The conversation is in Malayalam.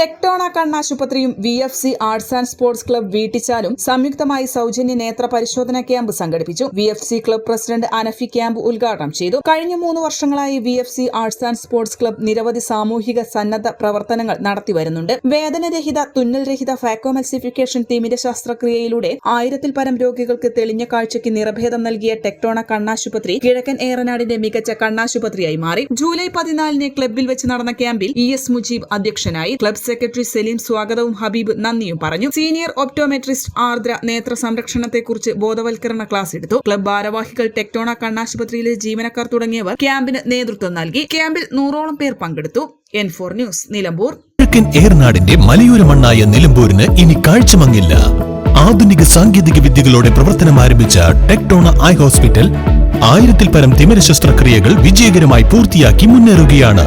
Tectona കണ്ണാശുപത്രിയും V F C arts and sports club വീട്ടിച്ചാലും സംയുക്തമായി സൗജന്യ നേത്ര പരിശോധന ക്യാമ്പ് സംഘടിപ്പിച്ചു. V F C club president Anafi camp ഉദ്ഘാടനം ചെയ്തു. കഴിഞ്ഞ മൂന്ന് വർഷങ്ങളായി V F C arts and sports club നിരവധി സാമൂഹിക സന്നദ്ധ പ്രവർത്തനങ്ങൾ നടത്തിവരുന്നുണ്ട് വേദനരഹിത തുന്നൽരഹിത ഫാക്കോമൽസിഫിക്കേഷൻ ടീമിന്റെ ശസ്ത്രക്രിയയിലൂടെ ആയിരത്തിൽ പരം രോഗികൾക്ക് തെളിഞ്ഞ കാഴ്ചയ്ക്ക് നിറഭേദം നൽകിയ ടെക്ടോണ കണ്ണാശുപത്രി കിഴക്കൻ ഏറനാടിന്റെ മികച്ച കണ്ണാശുപത്രിയായി മാറി. ജൂലൈ പതിനാലിന് ക്ലബ്ബിൽ വെച്ച് നടന്ന ക്യാമ്പിൽ ഇ എസ് മുജീബ് അധ്യക്ഷനായി. ക്ലബ് സെക്രട്ടറി സലീം സ്വാഗതവും ഹബീബ് നന്ദിയും പറഞ്ഞു. സീനിയർ ഒപ്റ്റോമെട്രിസ്റ്റ് ആർദ്ര നേത്ര സംരക്ഷണത്തെക്കുറിച്ച് ബോധവൽക്കരണ ക്ലാസ് എടുത്തു. ക്ലബ് ഭാരവാഹികൾ ടെക്ടോണ കണ്ണാശുപത്രിയിലെ ജീവനക്കാർ തുടങ്ങിയവർ ക്യാമ്പിന് നേതൃത്വം നൽകി. ക്യാമ്പിൽ നൂറോളം പേർ പങ്കെടുത്തു. N four news Nilambur. കിഴക്കൻ ഏർനാടിന്റെ മലയോര മണ്ണായ നിലമ്പൂരിന് ഇനി കാഴ്ചമങ്ങില്ല. ആധുനിക സാങ്കേതിക വിദ്യകളോടെ പ്രവർത്തനം ആരംഭിച്ച ടെക്ടോണ ഐ ഹോസ്പിറ്റൽ ആയിരത്തിൽ പരം തിമിര ശസ്ത്രക്രിയകൾ വിജയകരമായി പൂർത്തിയാക്കി മുന്നേറുകയാണ്.